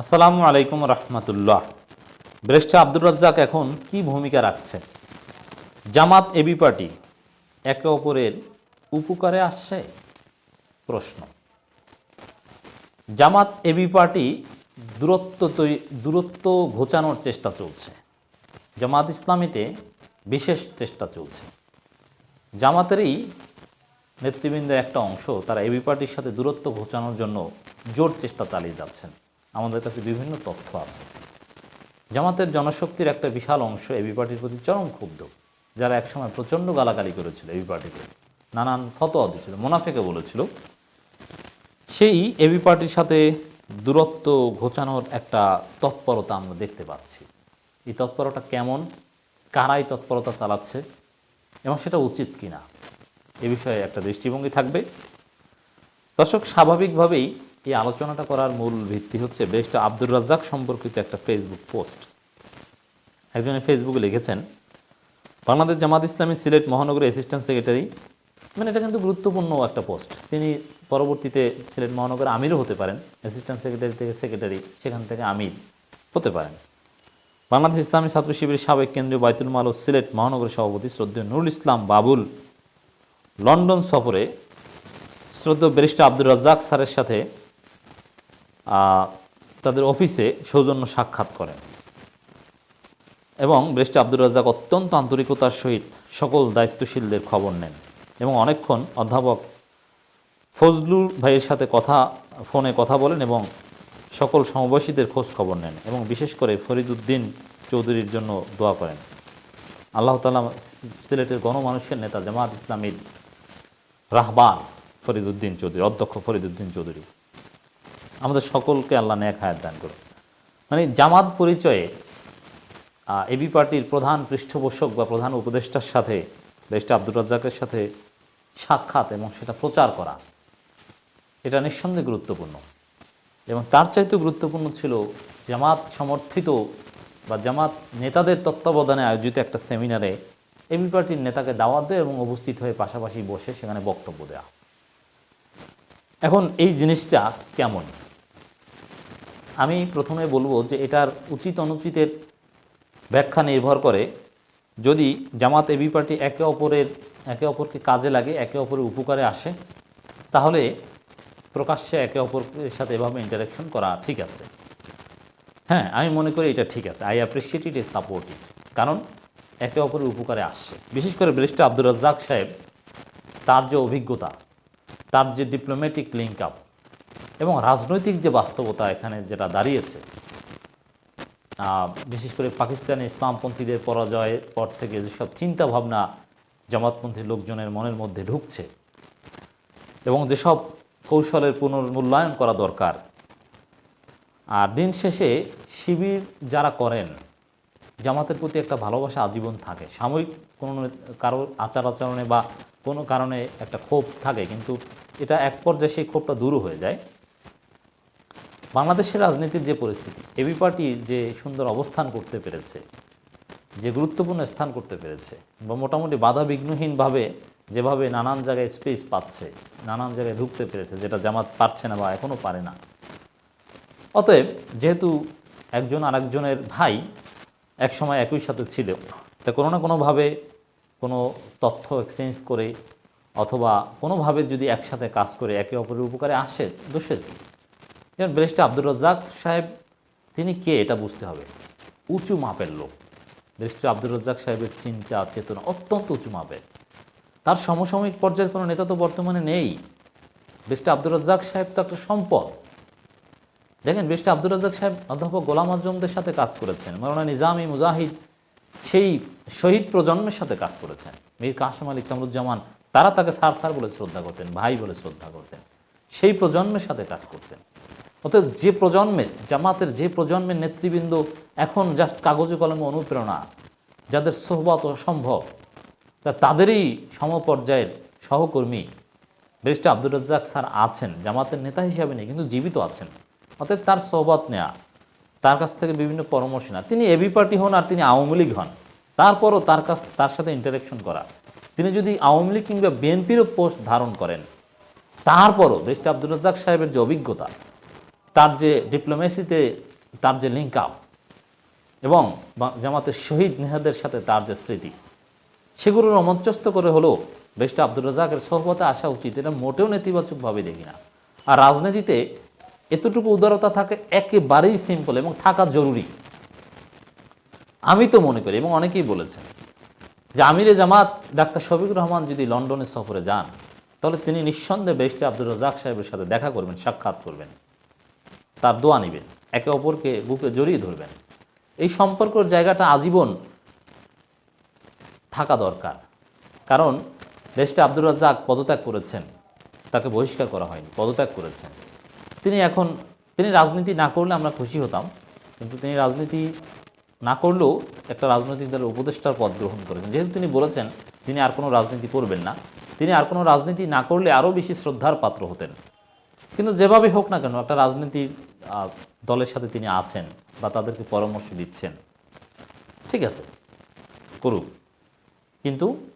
আসসালামু আলাইকুম রহমতুল্লাহ। ব্রেস্টে আব্দুর রাজ্জাক এখন কি ভূমিকা রাখছে? জামাত এবি পার্টি একে অপরের উপকারে আসছে? প্রশ্ন। জামাত এবি পার্টি দূরত্ব তৈ- দূরত্ব ঘোচানোর চেষ্টা চলছে। জামাত ইসলামীতে বিশেষ চেষ্টা চলছে। জামাতেরই নেতৃবৃন্দের একটা অংশ তারা এবি পার্টির সাথে দূরত্ব ঘোচানোর জন্য জোর চেষ্টা চালিয়ে যাচ্ছেন। আমাদের কাছে বিভিন্ন তথ্য আছে। জামাতের জনশক্তির একটা বিশাল অংশ এবি পার্টির প্রতি চরম ক্ষুব্ধ, যারা একসময় প্রচণ্ড গালাগালি করেছিল এবি পার্টিকে। নানান ফতোয়া দিয়েছিল, মোনাফেকে বলেছিল। সেই এবি পার্টির সাথে দূরত্ব ঘোচানোর একটা তৎপরতা আমরা দেখতে পাচ্ছি। এই তৎপরতা কেমন? কারাই তৎপরতা চালাচ্ছে? এবং সেটা উচিত কিনা? এ বিষয়ে একটা দৃষ্টিভঙ্গি থাকবে। দর্শক, স্বাভাবিকভাবেই এই আলোচনাটা করার মূল ভিত্তি হচ্ছে বেশটা আব্দুর রাজ্জাক সম্পর্কিত একটা ফেসবুক পোস্ট একজনে ফেসবুকে লিখেছেন, বাংলাদেশ জামাত ইসলামী সিলেট মহানগরের অ্যাসিস্ট্যান্ট সেক্রেটারি মানে এটা কিন্তু গুরুত্বপূর্ণ একটা পোস্ট তিনি পরবর্তীতে সিলেট মহানগর আমিরও হতে পারেন অ্যাসিস্ট্যান্ট সেক্রেটারি থেকে সেক্রেটারি সেখান থেকে আমির হতে পারেন। বাংলাদেশ ইসলামী ছাত্র শিবিরের সাবেক কেন্দ্রীয় বাইতুল মাল ও সিলেট মহানগরের সভাপতি শ্রদ্ধেয় নুরুল ইসলাম বাবুল লন্ডন সফরে শ্রদ্ধেয় ব্যারিস্টার আব্দুর রাজ্জাক স্যারের সাথে তাদের অফিসে সৌজন্য সাক্ষাৎ করেন। এবং ব্যারিস্টার আব্দুর রাজ্জাক অত্যন্ত আন্তরিকতার সহিত সকল দায়িত্বশীলদের খবর নেন এবং অনেকক্ষণ অধ্যাপক ফজলুল ভাইয়ের সাথে কথা, ফোনে কথা বলেন এবং সকল সমবয়সীদের খোঁজ খবর নেন এবং বিশেষ করে ফরিদুদ্দিন চৌধুরীর জন্য দোয়া করেন। আল্লাহ তালা সিলেটের গণমানুষের নেতা জামাত ইসলামীর রাহবান ফরিদুদ্দিন চৌধুরী, অধ্যক্ষ ফরিদুদ্দিন চৌধুরী। আমাদের সকলকে আল্লাহ ন্যাক হায়াত দান করুন মানে জামাত পরিচয়ে এবি পার্টির প্রধান পৃষ্ঠপোষক বা প্রধান উপদেষ্টার সাথে, ব্যারিস্টার আব্দুর রাজ্জাকের সাথে সাক্ষাৎ এবং সেটা প্রচার করা, এটা নিঃসন্দেহে গুরুত্বপূর্ণ। এবং তার চাইতে গুরুত্বপূর্ণ ছিল জামাত সমর্থিত বা জামাত নেতাদের তত্ত্বাবধানে আয়োজিত একটা সেমিনারে এবি পার্টির নেতাকে দাওয়াত দেয় এবং উপস্থিত হয়ে পাশাপাশি বসে সেখানে বক্তব্য দেওয়া। এখন এই জিনিসটা কেমন? আমি প্রথমে বলব যে এটার উচিত অনুচিতের ব্যাখ্যা নির্ভর করে। যদি জামাত এবি পার্টি একে অপরের, একে অপরকে কাজে লাগে, একে অপরের উপকারে আসে, তাহলে প্রকাশ্যে একে অপরের সাথে এভাবে ইন্টারাকশন করা ঠিক আছে। হ্যাঁ আমি মনে করি এটা ঠিক আছে। I appreciate it is supportive কারণ একে অপরের উপকারে আসছে বিশেষ করে ব্যারিস্টার আব্দুর রাজ্জাক সাহেব, তার যে অভিজ্ঞতা, তার যে ডিপ্লোম্যাটিক লিঙ্ক আপ এবং রাজনৈতিক যে বাস্তবতা এখানে যেটা দাঁড়িয়েছে বিশেষ করে পাকিস্তানে ইসলামপন্থীদের পরাজয়ের পর থেকে যেসব চিন্তাভাবনা জামাতপন্থী লোকজনের মনের মধ্যে ঢুকছে এবং যেসব কৌশলের পুনর্মূল্যায়ন করা দরকার, আর দিন শেষে শিবির যারা করেন, জামাতের প্রতি একটা ভালোবাসা আজীবন থাকে। সাময়িক কোনো কারোর আচার আচরণে বা কোনো কারণে একটা ক্ষোভ থাকে, কিন্তু এটা এক পর্যায়ে সেই ক্ষোভটা দূর হয়ে যায়। বাংলাদেশের রাজনীতির যে পরিস্থিতি এবি পার্টি যে সুন্দর অবস্থান করতে পেরেছে, যে গুরুত্বপূর্ণ স্থান করতে পেরেছে, বা মোটামুটি বাধা বিঘ্নহীনভাবে যেভাবে নানান জায়গায় স্পেস পাচ্ছে, নানান জায়গায় ঢুকতে পেরেছে, যেটা জামাত পারছে না বা এখনও পারে না। অতএব, যেহেতু একজন আরেকজনের ভাই একসময় একই সাথে ছিল, তা কোনো না কোনোভাবে কোনো তথ্য এক্সচেঞ্জ করে, অথবা কোনোভাবে যদি একসাথে কাজ করে একে অপরের উপকারে আসে, দোষের যেমন ব্যারিস্টার আব্দুর রাজ্জাক সাহেব, তিনি কে এটা বুঝতে হবে। উঁচু মাপের লোক। ব্যারিস্টার আব্দুর রাজ্জাক সাহেবের চিন্তা, চেতনা অত্যন্ত উঁচু মাপের। তার সমসাময়িক পর্যায়ের কোনো নেতা তো বর্তমানে নেই। ব্যারিস্টার আব্দুর রাজ্জাক সাহেব তো একটা সম্পদ। দেখেন, ব্যারিস্টার আব্দুর রাজ্জাক সাহেব অধ্যাপক গোলাম আজমদের সাথে কাজ করেছেন। মৌলানা নিজামি মুজাহিদ সেই শহীদ প্রজন্মের সাথে কাজ করেছেন। মীর কাসেম আলী কামরুজ্জামান, তারা তাকে সার সার বলে শ্রদ্ধা করতেন, ভাই বলে শ্রদ্ধা করতেন। সেই প্রজন্মের সাথে কাজ করতেন। অতএব যে প্রজন্মের জামাতের যে প্রজন্মের নেতৃবৃন্দ এখন জাস্ট কাগজে কলমে অনুপ্রেরণা, যাদের সোহবত অসম্ভব, তা তাদেরই সমপর্যায়ের সহকর্মী ব্যারিস্টার আব্দুর রাজ্জাক স্যার আছেন, জামাতের নেতা হিসাবে নেই, কিন্তু জীবিত আছেন। অতএব তার সোহবত নেওয়া তার কাছ থেকে বিভিন্ন পরামর্শ না তিনি এবি পার্টি হন আর তিনি আওয়ামী লীগ হন, তারপরও তার কাছ, তার সাথে ইন্টারাকশন করা। তিনি যদি আওয়ামী লীগ কিংবা বিএনপিরও পোস্ট ধারণ করেন, তারপরও ব্যারিস্টার আব্দুর রাজ্জাক সাহেবের যে অভিজ্ঞতা তার যে ডিপ্লোমেসিতে তার যে লিঙ্ক আপ এবং জামাতের শহীদ নেহাদের সাথে তার যে স্মৃতি সেগুলো রোমাঞ্চস্ত করে হলেও বেশটা আব্দুর রাজাকের সহবতে আসা উচিত। এটা মোটেও নেতিবাচকভাবে দেখি না। আর রাজনীতিতে এতটুকু উদারতা থাকে একেবারেই সিম্পল এবং থাকা জরুরি। আমি তো মনে করি, এবং অনেকেই বলেছেন, যে আমিরে জামাত, ডাক্তার শফিকুর রহমান যদি লন্ডনে সফরে যান, তাহলে তিনি নিঃসন্দেহে বেশটা আব্দুর রাজাক সাহেবের সাথে দেখা করবেন, সাক্ষাৎ করবেন। তার দোয়া নেবেন। একে অপরকে বুকে জড়িয়ে ধরবেন। এই সম্পর্কর জায়গাটা আজীবন থাকা দরকার। কারণ দেশটা আব্দুর রাজ্জাক পদত্যাগ করেছেন, তাকে বহিষ্কার করা হয়নি, পদত্যাগ করেছেন। তিনি এখন, তিনি রাজনীতি না করলে আমরা খুশি হতাম, কিন্তু তিনি রাজনীতি না করলেও একটা রাজনৈতিক দলের উপদেষ্টার পদ গ্রহণ করেছেন। যেহেতু তিনি বলেছেন, তিনি আর কোনো রাজনীতি করবেন না। তিনি আর কোনো রাজনীতি না করলে আরও বেশি শ্রদ্ধার পাত্র হতেন। কিন্তু যেভাবে হোক না কেন, একটা রাজনীতির দলের সাথে তিনি আছেন বা তাদেরকে পরামর্শ দিচ্ছেন। ঠিক আছে, করুক। কিন্তু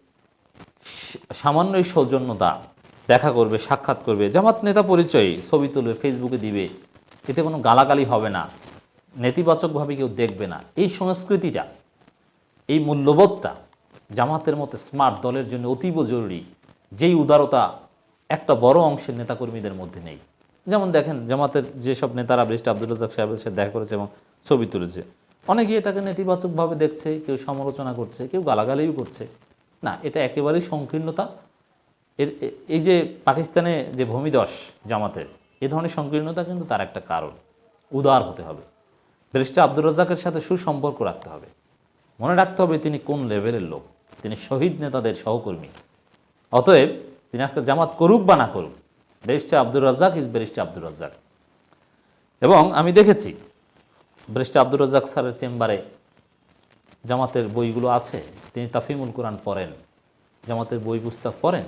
সামান্যই সৌজন্যতা দেখা করবে, সাক্ষাৎ করবে। জামাত নেতা পরিচয় ছবি তুলবে, ফেসবুকে দিবে। এতে কোনো গালাগালি হবে না। নেতিবাচকভাবে কেউ দেখবে না। এই সংস্কৃতিটা, এই মূল্যবোধটা জামাতের মতো স্মার্ট দলের জন্য অতীব জরুরি। যেই উদারতা একটা বড় অংশের নেতাকর্মীদের মধ্যে নেই। যেমন দেখেন, জামাতের যেসব নেতারা বৃষ্টি আব্দুল রাজাক সাহেবের সাথে দেখা করেছে এবং ছবি তুলেছে, অনেকেই এটাকে নেতিবাচকভাবে দেখছে, কেউ সমালোচনা করছে, কেউ গালাগালিও করছে। না, এটা একেবারেই সংকীর্ণতা। এর- এই যে পাকিস্তানে যে ভূমিদশ জামাতের, এ ধরনের সংকীর্ণতা কিন্তু তার একটা কারণ, উদার হতে হবে। ব্যারিস্টার আব্দুর রাজ্জাকের সাথে সুসম্পর্ক রাখতে হবে। মনে রাখতে হবে তিনি কোন লেভেলের লোক, তিনি শহীদ নেতাদের সহকর্মী। অতএব তিনি আজকে জামাত করুক বা না করুক barrister Abdur Razzaq is barrister Abdur Razzaq. এবং আমি দেখেছি, ব্যারিস্টার আব্দুর রাজ্জাক স্যারের চেম্বারে জামাতের বইগুলো আছে, তিনি তাফিমুল কোরআন পড়েন, জামাতের বই পুস্তক পড়েন।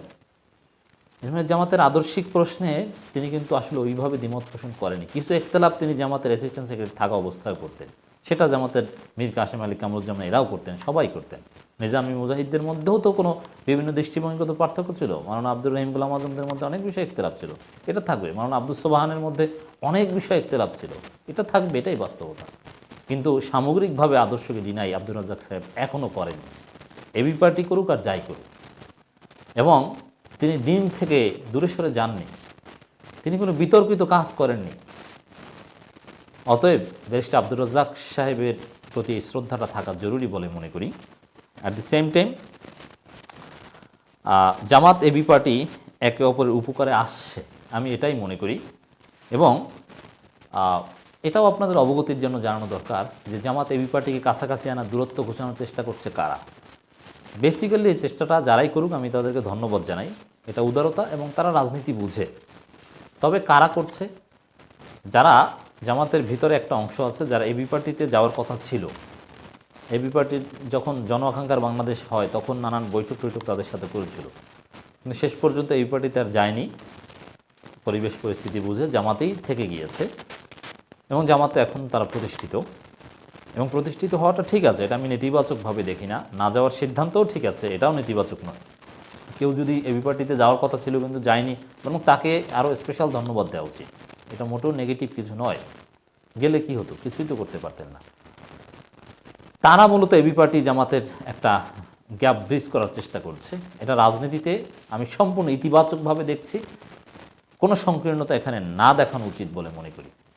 এখানে জামাতের আদর্শিক প্রশ্নে তিনি কিন্তু আসলে ওইভাবে দ্বিমত পোষণ করেনি। কিছু একতলাপ তিনি জামাতের অ্যাসিস্ট্যান্ট সেক্রেটারি থাকা অবস্থায় করতেন সেটা জামাতের মীর কাসেম আলী কামরুজ্জামান এরাও করতেন সবাই করতেন। নিজামী মুজাহিদদের মধ্যেও তো কোনো বিভিন্ন দৃষ্টিভঙ্গিগত পার্থক্য ছিল। মারানা আব্দুর রহিম গুলাম আজমদের মধ্যে অনেক বিষয় একতলাপ ছিল। এটা থাকবে। মারানা আব্দুল সোবাহানের মধ্যে অনেক বিষয় একতলাপ ছিল। এটা থাকবে, এটাই বাস্তবতা। কিন্তু সামগ্রিকভাবে আদর্শকে ডিনাই আব্দুর রাজ্জাক সাহেব এখনও করেন এবি পার্টি করুক আর যাই করুক। এবং তিনি দিন থেকে দূরে সরে যাননি। তিনি কোনো বিতর্কিত কাজ করেননি। অতএব ব্যারিস্টার আব্দুর রাজ্জাক সাহেবের প্রতি শ্রদ্ধাটা থাকা জরুরি বলে মনে করি। At the same time Jamaat AB party একে অপরের উপকারে আসছে। আমি এটাই মনে করি। এবং এটাও আপনাদের অবগতির জন্য জানানো দরকার যে জামাত এবি পার্টিকে কাছাকাছি আনার দূরত্ব ঘোষণার চেষ্টা করছে কারা? বেসিক্যালি এই চেষ্টাটা যারাই করুক, আমি তাদেরকে ধন্যবাদ জানাই। এটা উদারতা এবং তারা রাজনীতি বুঝে। তবে কারা করছে? যারা জামাতের ভিতরে একটা অংশ আছে, যারা এবি পার্টিতে যাওয়ার কথা ছিল। এবি পার্টির যখন জন আকাঙ্ক্ষার বাংলাদেশ হয়, তখন নানান বৈঠক টৈঠক তাদের সাথে করেছিল। কিন্তু শেষ পর্যন্ত এই পার্টিতে আর যায়নি। পরিবেশ পরিস্থিতি বুঝে জামাতেই থেকে গিয়েছে। এবং জামাতে এখন তারা প্রতিষ্ঠিত। এবং প্রতিষ্ঠিত হওয়াটা ঠিক আছে, এটা আমি নেতিবাচকভাবে দেখি না। না যাওয়ার সিদ্ধান্তও ঠিক আছে, এটাও নেতিবাচক নয়। কেউ যদি এবি পার্টিতে যাওয়ার কথা ছিল কিন্তু যায়নি এবং তাকে আরও স্পেশাল ধন্যবাদ দেওয়া উচিত। এটা মোটেও নেগেটিভ কিছু নয়। গেলে কি হতো? কিছুই তো করতে পারতেন না। তারা মূলত এবি পার্টি জামাতের একটা গ্যাপ ব্রিজ করার চেষ্টা করছে। এটা রাজনীতিতে আমি সম্পূর্ণ ইতিবাচকভাবে দেখছি। কোনো সংকীর্ণতা এখানে না দেখানো উচিত বলে মনে করি।